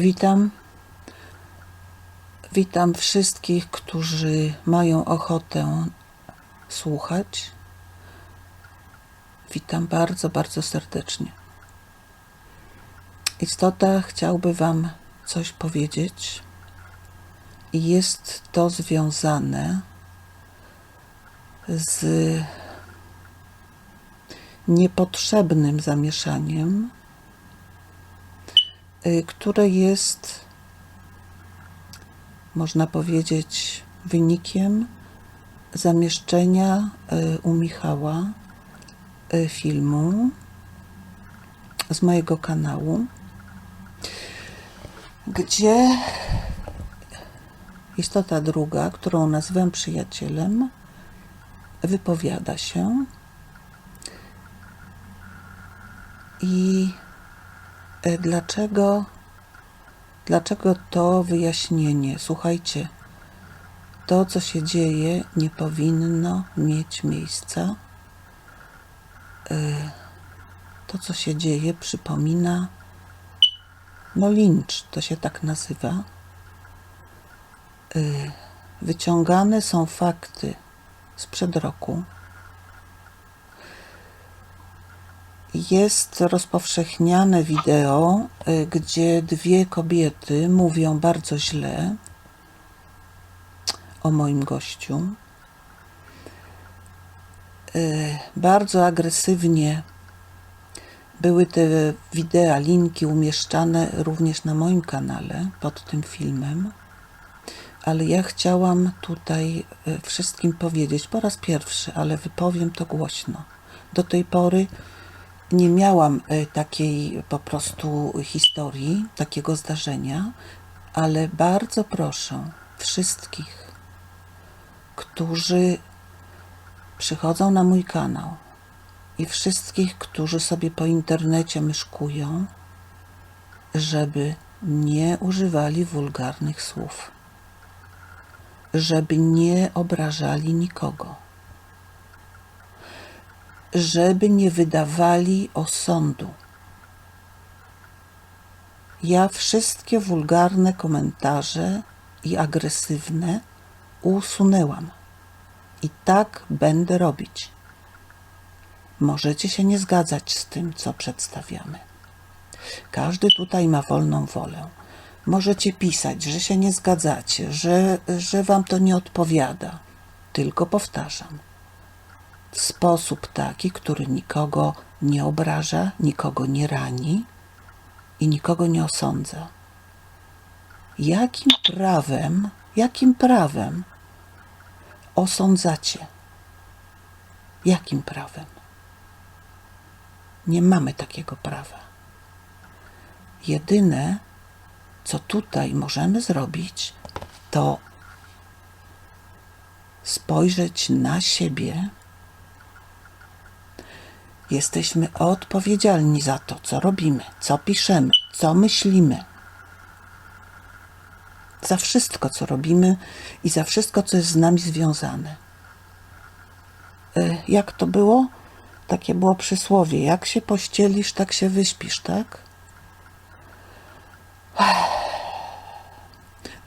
Witam. Witam wszystkich, którzy mają ochotę słuchać. Witam bardzo, bardzo serdecznie. Istota chciałby Wam coś powiedzieć, i jest to związane z niepotrzebnym zamieszaniem, które jest, można powiedzieć, wynikiem zamieszczenia y, u Michała y, filmu z mojego kanału, gdzie istota druga, którą nazywam przyjacielem, wypowiada się i dlaczego, dlaczego to wyjaśnienie? Słuchajcie, to, co się dzieje, nie powinno mieć miejsca. E, To, co się dzieje, przypomina, no lincz, to się tak nazywa. E, Wyciągane są fakty sprzed roku. Jest rozpowszechniane wideo, y, gdzie dwie kobiety mówią bardzo źle o moim gościu. Y, Bardzo agresywnie były te wideo, linki umieszczane również na moim kanale pod tym filmem. Ale ja chciałam tutaj y, wszystkim powiedzieć po raz pierwszy, ale wypowiem to głośno. Do tej pory nie miałam y, takiej po prostu historii, takiego zdarzenia, ale bardzo proszę wszystkich, którzy przychodzą na mój kanał i wszystkich, którzy sobie po internecie myszkują, żeby nie używali wulgarnych słów żeby nie obrażali nikogo, żeby nie wydawali osądu. Ja wszystkie wulgarne komentarze i agresywne usunęłam i tak będę robić. Możecie się nie zgadzać z tym, co przedstawiamy. Każdy tutaj ma wolną wolę. Możecie pisać, że się nie zgadzacie, że, że wam to nie odpowiada. Tylko powtarzam. W sposób taki, który nikogo nie obraża, nikogo nie rani i nikogo nie osądza. Jakim prawem, jakim prawem osądzacie? Jakim prawem? Nie mamy takiego prawa. Jedyne, co tutaj możemy zrobić, to spojrzeć na siebie. Jesteśmy odpowiedzialni za to, co robimy, co piszemy, co myślimy. Za wszystko, co robimy i za wszystko, co jest z nami związane. E, Jak to było? Takie było przysłowie. Jak się pościelisz, tak się wyśpisz, tak?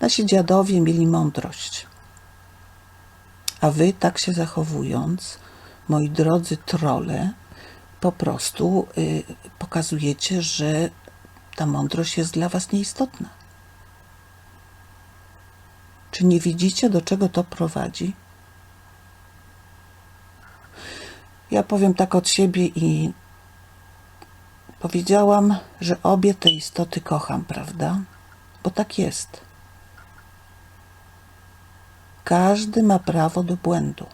Nasi dziadowie mieli mądrość. A wy, tak się zachowując, moi drodzy trole, po prostu y, pokazujecie, że ta mądrość jest dla was nieistotna. Czy nie widzicie, do czego to prowadzi? Ja powiem tak od siebie i powiedziałam, że obie te istoty kocham, prawda? Bo tak jest. Każdy ma prawo do błędu.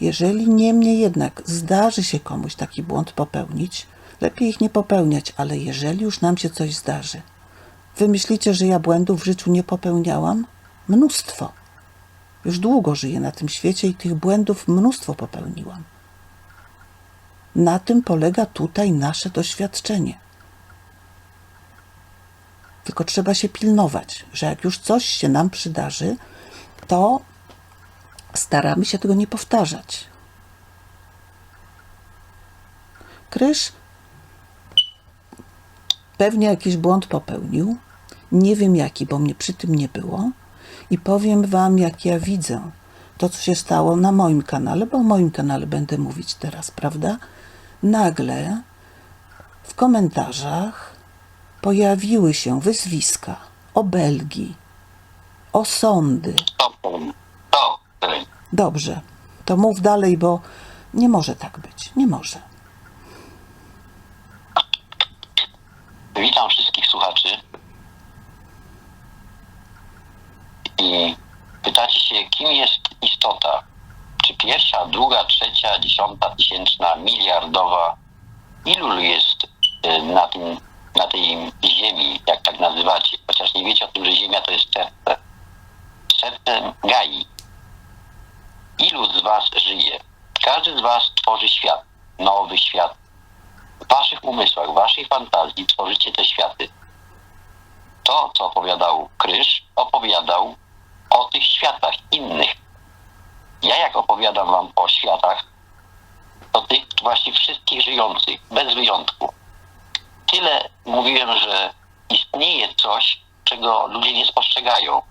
Jeżeli niemniej jednak zdarzy się komuś taki błąd popełnić, lepiej ich nie popełniać, ale jeżeli już nam się coś zdarzy, wy myślicie, że ja błędów w życiu nie popełniałam? Mnóstwo. Już długo żyję na tym świecie i tych błędów mnóstwo popełniłam. Na tym polega tutaj nasze doświadczenie. Tylko trzeba się pilnować, że jak już coś się nam przydarzy, to staramy się tego nie powtarzać. Krysz pewnie jakiś błąd popełnił. Nie wiem jaki, bo mnie przy tym nie było. I powiem wam, jak ja widzę to, co się stało na moim kanale, bo o moim kanale będę mówić teraz, prawda? Nagle w komentarzach pojawiły się wyzwiska, obelgi, osądy. Dobrze, to mów dalej, bo nie może tak być. Nie może. witam wszystkich słuchaczy. I pytacie się, kim jest istota? Czy pierwsza, druga, trzecia, dziesiąta, tysięczna, miliardowa? Ilu jest y, na, tym, na tej ziemi, jak tak nazywacie? Chociaż nie wiecie o tym, że ziemia to jest serce. Serce Gai. Was żyje? Każdy z was tworzy świat. Nowy świat. W waszych umysłach, w waszej fantazji tworzycie te światy. To, co opowiadał Krysz, opowiadał o tych światach innych. Ja jak opowiadam wam o światach, to tych właśnie wszystkich żyjących, bez wyjątku. Tyle mówiłem, że istnieje coś, czego ludzie nie spostrzegają.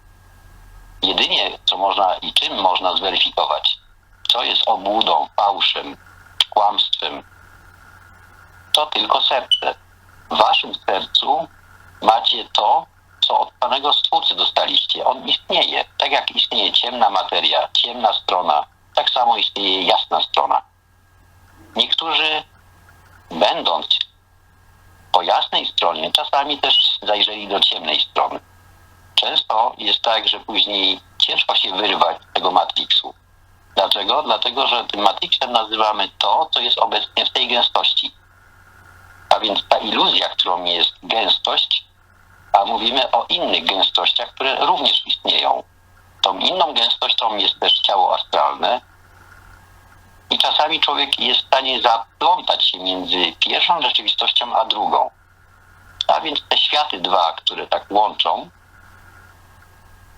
Jedynie, co można i czym można zweryfikować, co jest obłudą, fałszem, kłamstwem, to tylko serce. W waszym sercu macie to, co od Panego Stwórcy dostaliście. On istnieje. Tak jak istnieje ciemna materia, ciemna strona, tak samo istnieje jasna strona. Niektórzy, będąc po jasnej stronie, czasami też zajrzeli do ciemnej strony. Często jest tak, że później ciężko się wyrwać z tego matriksu. Dlaczego? Dlatego, że tym matrixem nazywamy to, co jest obecnie w tej gęstości. A więc ta iluzja, którą jest gęstość, a mówimy o innych gęstościach, które również istnieją. Tą inną gęstością jest też ciało astralne i czasami człowiek jest w stanie zaplątać się między pierwszą rzeczywistością a drugą. A więc te światy dwa, które tak łączą,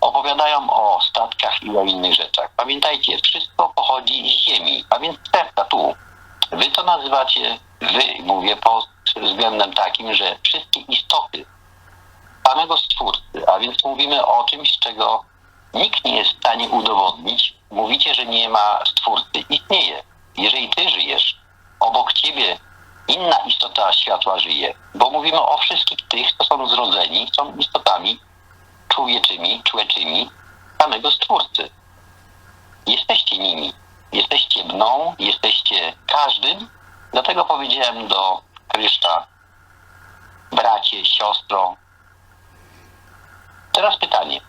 opowiadają o statkach i o innych rzeczach. Pamiętajcie, wszystko pochodzi z Ziemi, a więc serca tu. Wy to nazywacie, wy, mówię pod względem takim, że wszystkie istoty samego Stwórcy, a więc mówimy o czymś, czego nikt nie jest w stanie udowodnić. Mówicie, że nie ma Stwórcy. Istnieje. Jeżeli ty żyjesz, obok ciebie inna istota światła żyje, bo mówimy o wszystkich tych, co są zrodzeni, są istotami człowieczymi, człeczymi samego Stwórcy. Jesteście nimi. Jesteście mną, jesteście każdym. Dlatego powiedziałem do Kryszta, bracie, siostro. Teraz pytanie.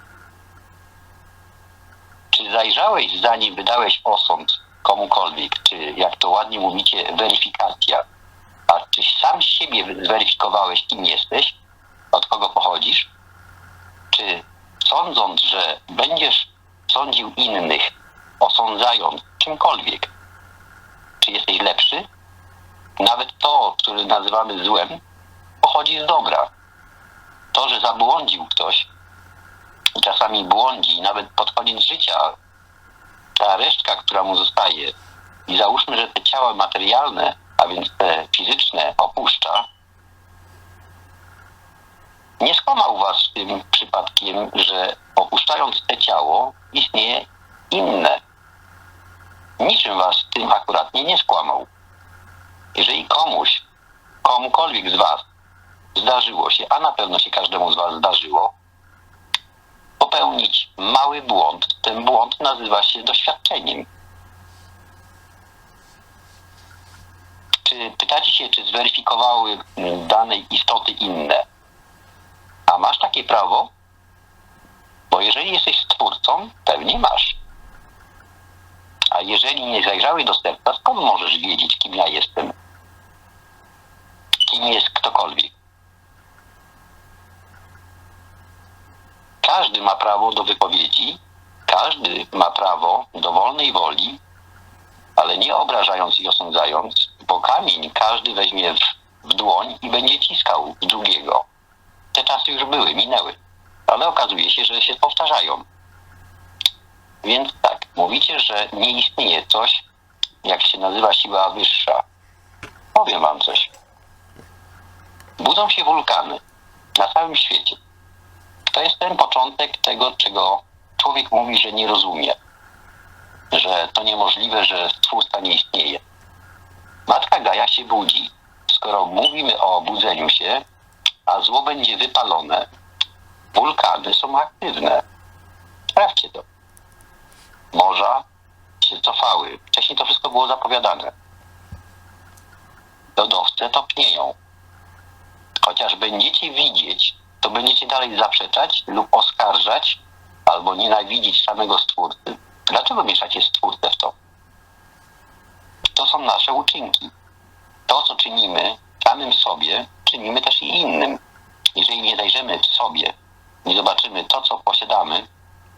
Czy zajrzałeś, zanim wydałeś osąd komukolwiek, czy jak to ładnie mówicie, weryfikacja, a czyś sam siebie zweryfikowałeś, kim jesteś, od kogo pochodzisz? Czy sądząc, że będziesz sądził innych, osądzając czymkolwiek, czy jesteś lepszy? Nawet to, które nazywamy złem, pochodzi z dobra. To, że zabłądził ktoś, czasami błądzi, nawet pod koniec życia, ta resztka, która mu zostaje, i załóżmy, że te ciała materialne, a więc te fizyczne, opuszcza, nie skłamał was tym przypadkiem, że opuszczając te ciało, istnieje inne. Niczym was tym akuratnie nie skłamał. Jeżeli komuś, komukolwiek z was zdarzyło się, a na pewno się każdemu z was zdarzyło, popełnić mały błąd, ten błąd nazywa się doświadczeniem. Czy pytacie się, czy zweryfikowały danej istoty inne? A masz takie prawo? Bo jeżeli jesteś stwórcą, pewnie masz. A jeżeli nie zajrzałeś do serca, skąd możesz wiedzieć, kim ja jestem? Kim jest ktokolwiek? Każdy ma prawo do wypowiedzi, każdy ma prawo do wolnej woli, ale nie obrażając i osądzając, bo kamień każdy weźmie w, w dłoń i będzie ciskał drugiego. Te czasy już były, minęły, ale okazuje się, że się powtarzają. Więc tak, mówicie, że nie istnieje coś, jak się nazywa siła wyższa. Powiem wam coś. budzą się wulkany na całym świecie. To jest ten początek tego, czego człowiek mówi, że nie rozumie. Że to niemożliwe, że stwórca nie istnieje. Matka Gaja się budzi. Skoro mówimy o budzeniu się, a zło będzie wypalone, wulkany są aktywne. Sprawdźcie to. Morza się cofały. Wcześniej to wszystko było zapowiadane. Lodowce topnieją. Chociaż będziecie widzieć, to będziecie dalej zaprzeczać lub oskarżać albo nienawidzić samego Stwórcy. Dlaczego mieszacie Stwórcę w to? To są nasze uczynki. To, co czynimy samym sobie, czynimy też i innym. Jeżeli nie zajrzymy w sobie, nie zobaczymy to, co posiadamy,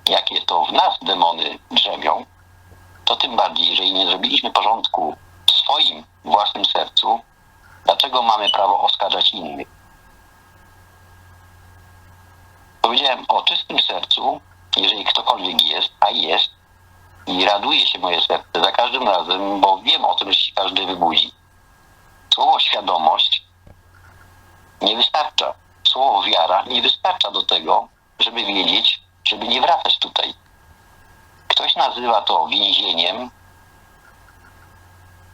jakie to w nas demony drzemią, to tym bardziej, jeżeli nie zrobiliśmy porządku w swoim własnym sercu, dlaczego mamy prawo oskarżać innych? Powiedziałem o czystym sercu, jeżeli ktokolwiek jest, a jest, i raduje się moje serce za każdym razem, bo wiem o tym, że się każdy wybudzi. Słowo świadomość nie wystarcza. Słowo wiara nie wystarcza do tego, żeby wiedzieć, żeby nie wracać tutaj. Ktoś nazywa to więzieniem,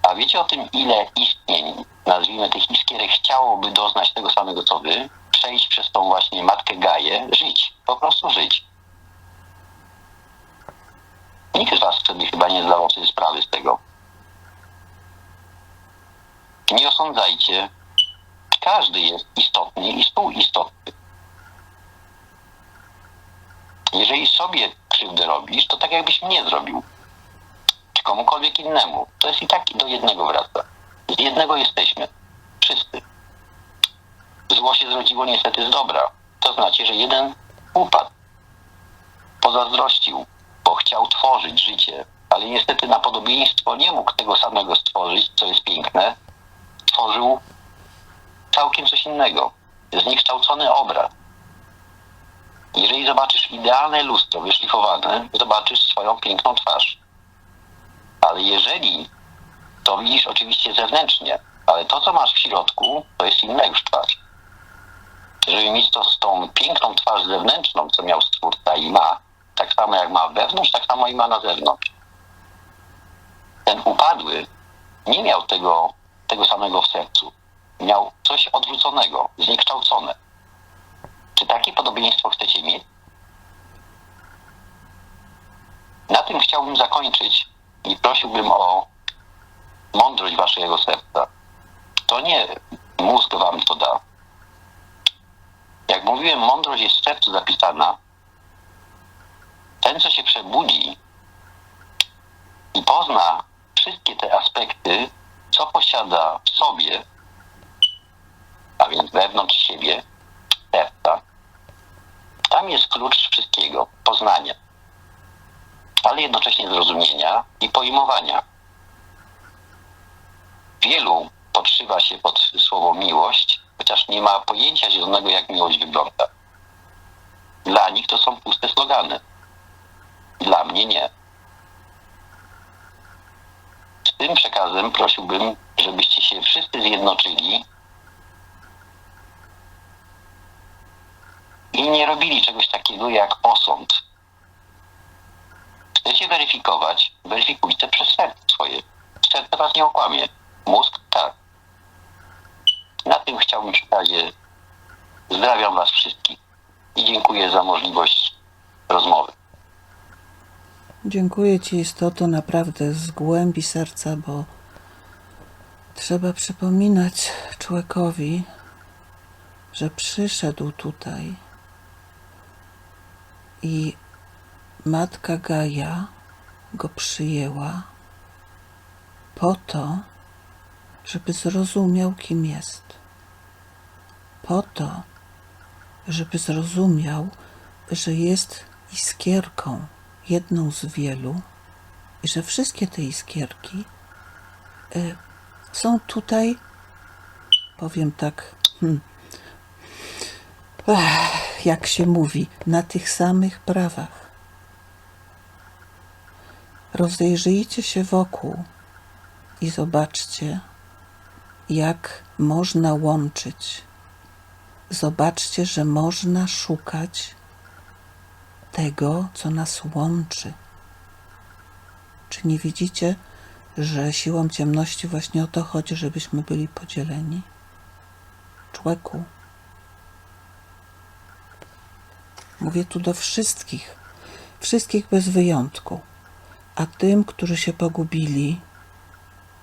a wiecie o tym, ile istnień, nazwijmy tych iskierek, chciałoby doznać tego samego co wy, przejść przez tą właśnie matkę Gaję, żyć, po prostu żyć. Nikt z was wtedy chyba nie zdawał sobie sprawy z tego. Nie osądzajcie. Każdy jest istotny i współistotny. Jeżeli sobie krzywdę robisz, to tak jakbyś mnie zrobił. Czy komukolwiek innemu. To jest i tak do jednego wraca. Z jednego jesteśmy. Wszyscy. Zło się zrodziło niestety z dobra. To znaczy, że jeden upadł. Pozazdrościł, bo chciał tworzyć życie, ale niestety na podobieństwo nie mógł tego samego stworzyć, co jest piękne. Tworzył całkiem coś innego. Zniekształcony obraz. Jeżeli zobaczysz idealne lustro wyszlifowane, zobaczysz swoją piękną twarz. Ale jeżeli to widzisz oczywiście zewnętrznie, ale to, co masz w środku, to jest inna już twarz. Żeby mieć to z tą piękną twarz zewnętrzną, co miał Stwórca i ma, tak samo jak ma wewnątrz, tak samo i ma na zewnątrz. Ten upadły nie miał tego, tego samego w sercu. Miał coś odwróconego, zniekształcone. Czy takie podobieństwo chcecie mieć? Na tym chciałbym zakończyć i prosiłbym o mądrość waszego serca. To nie mózg wam to da. Jak mówiłem, mądrość jest w sercu zapisana. Ten, co się przebudzi i pozna wszystkie te aspekty, co posiada w sobie, a więc wewnątrz siebie, serca, tam jest klucz wszystkiego, poznania, ale jednocześnie zrozumienia i pojmowania. Wielu podszywa się pod słowo miłość, chociaż nie ma pojęcia zielonego, jak miłość wygląda. Dla nich to są puste slogany. Dla mnie nie. Z tym przekazem prosiłbym, żebyście się wszyscy zjednoczyli i nie robili czegoś takiego jak osąd. Chcecie weryfikować, weryfikujcie przez serce swoje. Serce was nie okłamie. Mózg tak. Na tym chciałbym przy razie zdrawiam was wszystkich i dziękuję za możliwość rozmowy. Dziękuję Ci, istoto, naprawdę z głębi serca, bo trzeba przypominać człowiekowi, że przyszedł tutaj i matka Gaja go przyjęła po to, żeby zrozumiał, kim jest. Po to, żeby zrozumiał, że jest iskierką, jedną z wielu, i że wszystkie te iskierki y, są tutaj, powiem tak, hmm, ech, jak się mówi, na tych samych prawach. Rozejrzyjcie się wokół i zobaczcie, jak można łączyć zobaczcie, że można szukać tego, co nas łączy. Czy nie widzicie, że siłą ciemności właśnie o to chodzi, żebyśmy byli podzieleni? Człeku. Mówię tu do wszystkich, wszystkich bez wyjątku. A tym, którzy się pogubili,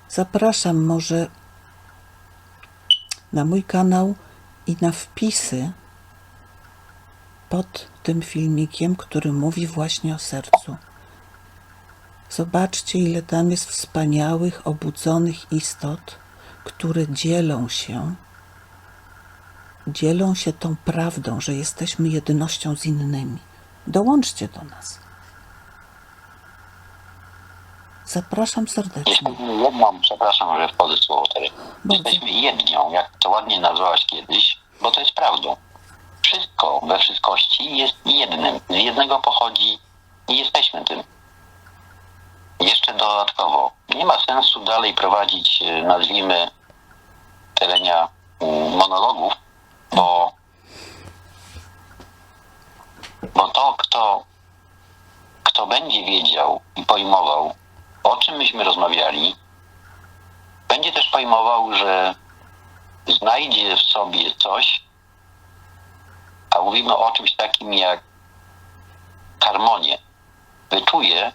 zapraszam może na mój kanał i na wpisy pod tym filmikiem, który mówi właśnie o sercu. Zobaczcie, ile tam jest wspaniałych, obudzonych istot, które dzielą się, dzielą się tą prawdą, że jesteśmy jednością z innymi. Dołączcie do nas. Zapraszam serdecznie. Jesteśmy jedną, przepraszam, że wchodzę w słowo teraz. Jesteśmy jednią, jak to ładnie nazwałaś kiedyś, bo to jest prawdą. Wszystko we wszystkości jest jednym. Z jednego pochodzi i jesteśmy tym. Jeszcze dodatkowo, nie ma sensu dalej prowadzić, e, nazwijmy, terenia mm, monologów, bo, bo to, kto, kto będzie wiedział i pojmował, o czym myśmy rozmawiali, będzie też pojmował, że znajdzie w sobie coś, a mówimy o czymś takim jak harmonię. Wyczuje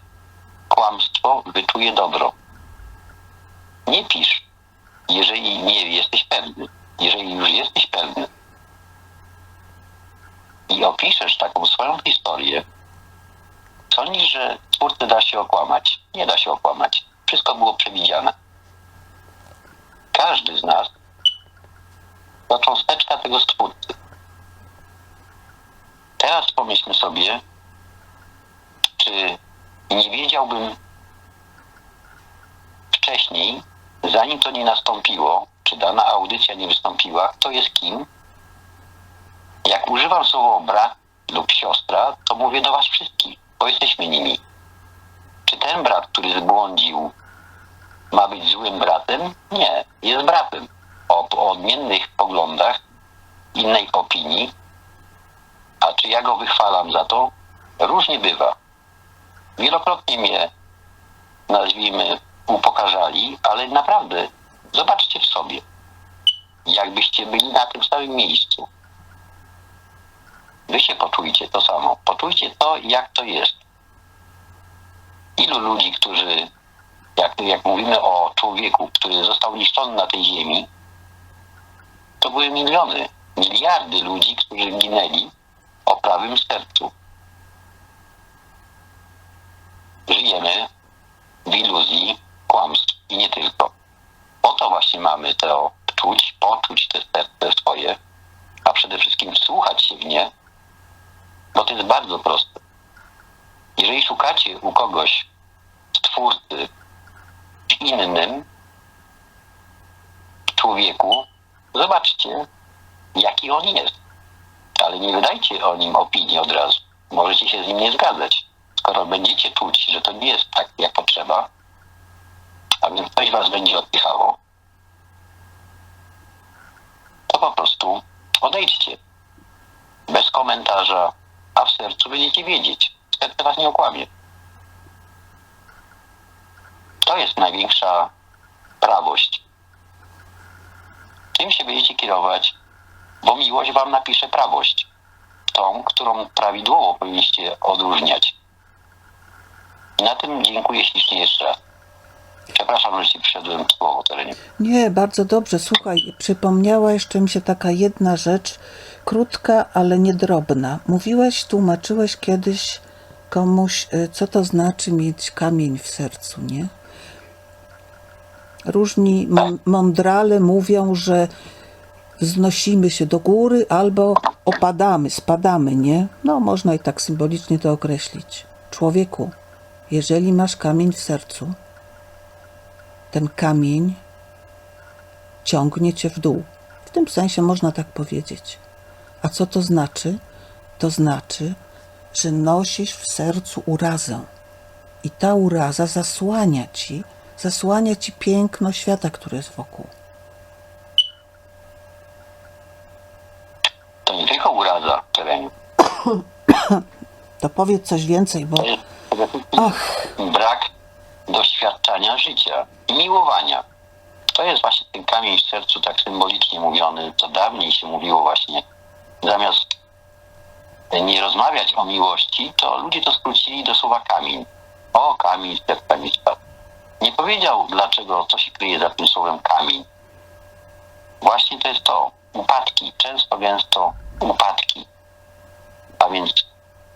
kłamstwo, wyczuje dobro. Nie pisz, jeżeli nie jesteś pewny. Jeżeli już jesteś pewny i opiszesz taką swoją historię, sądzisz, że twórcę da się okłamać? Nie da się okłamać. Wszystko było przewidziane. Każdy z nas to cząsteczka tego stwórcy. Teraz pomyślmy sobie, czy nie wiedziałbym wcześniej, zanim to nie nastąpiło, czy dana audycja nie wystąpiła, kto jest kim. Jak używam słowa brat lub siostra, to mówię do was wszystkich, bo jesteśmy nimi. Czy ten brat, który zbłądził, ma być złym bratem? Nie, jest bratem. O, o odmiennych poglądach, innej opinii. A czy ja go wychwalam za to? Różnie bywa. Wielokrotnie mnie, nazwijmy, upokarzali, ale naprawdę zobaczcie w sobie. Jakbyście byli na tym samym miejscu. Wy się poczujcie to samo. Poczujcie to, jak to jest. Ilu ludzi, którzy, jak, jak mówimy o człowieku, który został niszczony na tej ziemi, to były miliony, miliardy ludzi, którzy ginęli o prawym sercu. Żyjemy w iluzji kłamstw i nie tylko. Po to właśnie mamy to czuć, poczuć te serce swoje, a przede wszystkim słuchać się w nie, bo to jest bardzo proste. Jeżeli szukacie u kogoś stwórcy w innym człowieku, zobaczcie, jaki on jest. Ale nie wydajcie o nim opinii od razu. Możecie się z nim nie zgadzać. Skoro będziecie czuć, że to nie jest tak, jak potrzeba, a więc coś was będzie odpychało, to po prostu odejdźcie. Bez komentarza, a w sercu będziecie wiedzieć. Serce was nie okłamie. To jest największa prawość. Czym się będziecie kierować, bo miłość wam napisze prawość. Tą, którą prawidłowo powinniście odróżniać. Na tym dziękuję ślicznie jeszcze raz. Przepraszam, że ci przyszedłem słowo terenie. Nie, bardzo dobrze. Słuchaj, przypomniała jeszcze mi się taka jedna rzecz, krótka, ale niedrobna. Mówiłeś, tłumaczyłeś kiedyś komuś, y, co to znaczy mieć kamień w sercu, nie? Różni mą- mądrale mówią, że wznosimy się do góry albo opadamy, spadamy, nie? No, można i tak symbolicznie to określić. Człowieku, jeżeli masz kamień w sercu, ten kamień ciągnie cię w dół. W tym sensie można tak powiedzieć. A co to znaczy? To znaczy, że nosisz w sercu urazę. I ta uraza zasłania ci, zasłania ci piękno świata, które jest wokół. to nie tylko uradza w terenie. To powiedz coś więcej, bo ach, brak doświadczania życia i miłowania. To jest właśnie ten kamień w sercu tak symbolicznie mówiony, co dawniej się mówiło właśnie. Zamiast nie rozmawiać o miłości, to ludzie to skrócili do słowa kamień. O, kamień spadł. Nie powiedział, dlaczego, co się kryje za tym słowem kamień. Właśnie to jest to. Upadki, często, gęsto upadki. A więc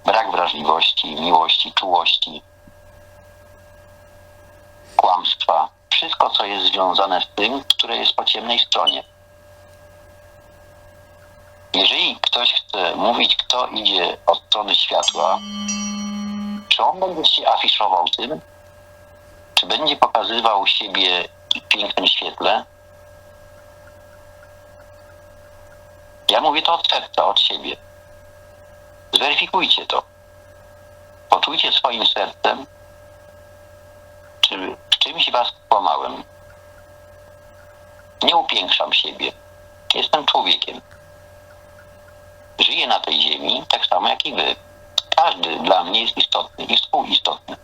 brak wrażliwości, miłości, czułości, kłamstwa. Wszystko, co jest związane z tym, które jest po ciemnej stronie. Jeżeli ktoś chce mówić, kto idzie od strony światła, czy on będzie się afiszował tym, czy będzie pokazywał siebie w pięknym świetle? Ja mówię to od serca, od siebie. Zweryfikujcie to. Poczujcie swoim sercem, czy w czymś was kłamałem. Nie upiększam siebie. Jestem człowiekiem. Żyję na tej ziemi tak samo jak i wy. Każdy dla mnie jest istotny i współistotny.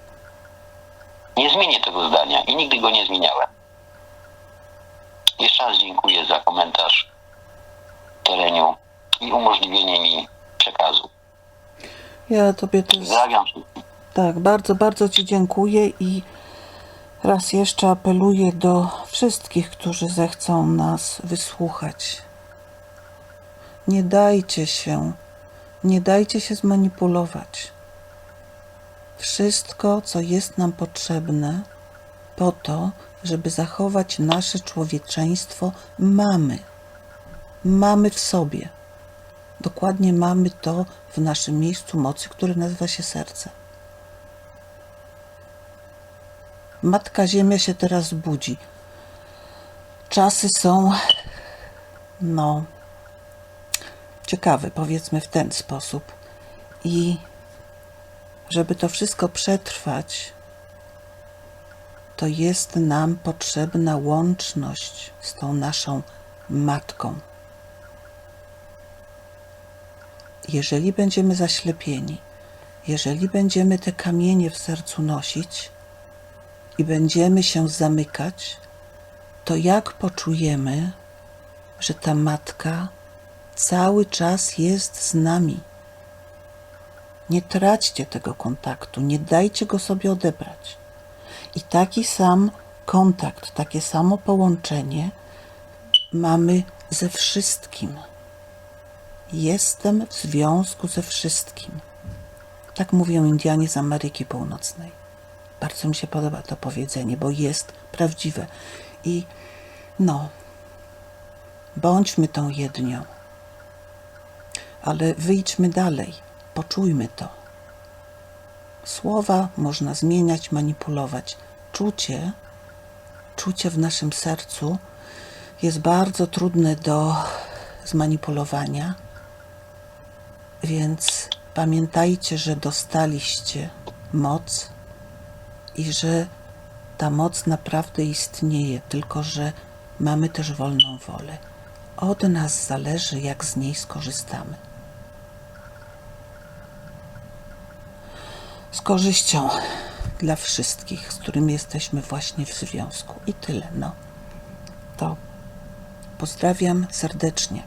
Nie zmienię tego zdania i nigdy go nie zmieniałem. Jeszcze raz dziękuję za komentarz tereniu i umożliwienie mi przekazu. ja tobie też Pozdrawiam tak, bardzo, bardzo Ci dziękuję i raz jeszcze apeluję do wszystkich, którzy zechcą nas wysłuchać. Nie dajcie się, nie dajcie się zmanipulować. Wszystko, co jest nam potrzebne po to, żeby zachować nasze człowieczeństwo, mamy. Mamy w sobie. Dokładnie mamy to w naszym miejscu mocy, które nazywa się serce. Matka Ziemia się teraz budzi. Czasy są, no, ciekawe, powiedzmy w ten sposób. I żeby to wszystko przetrwać, to jest nam potrzebna łączność z tą naszą matką. Jeżeli będziemy zaślepieni, jeżeli będziemy te kamienie w sercu nosić i będziemy się zamykać, to jak poczujemy, że ta matka cały czas jest z nami? Nie traćcie tego kontaktu, nie dajcie go sobie odebrać. I taki sam kontakt, takie samo połączenie mamy ze wszystkim. Jestem w związku ze wszystkim. Tak mówią Indianie z Ameryki Północnej. Bardzo mi się podoba to powiedzenie, bo jest prawdziwe. I no, bądźmy tą jednią, ale wyjdźmy dalej, poczujmy to. Słowa można zmieniać, manipulować. Czucie, czucie w naszym sercu jest bardzo trudne do zmanipulowania, więc pamiętajcie, że dostaliście moc i że ta moc naprawdę istnieje, tylko że mamy też wolną wolę. Od nas zależy, jak z niej skorzystamy. Z korzyścią dla wszystkich, z którymi jesteśmy właśnie w związku. I tyle, no. To pozdrawiam serdecznie.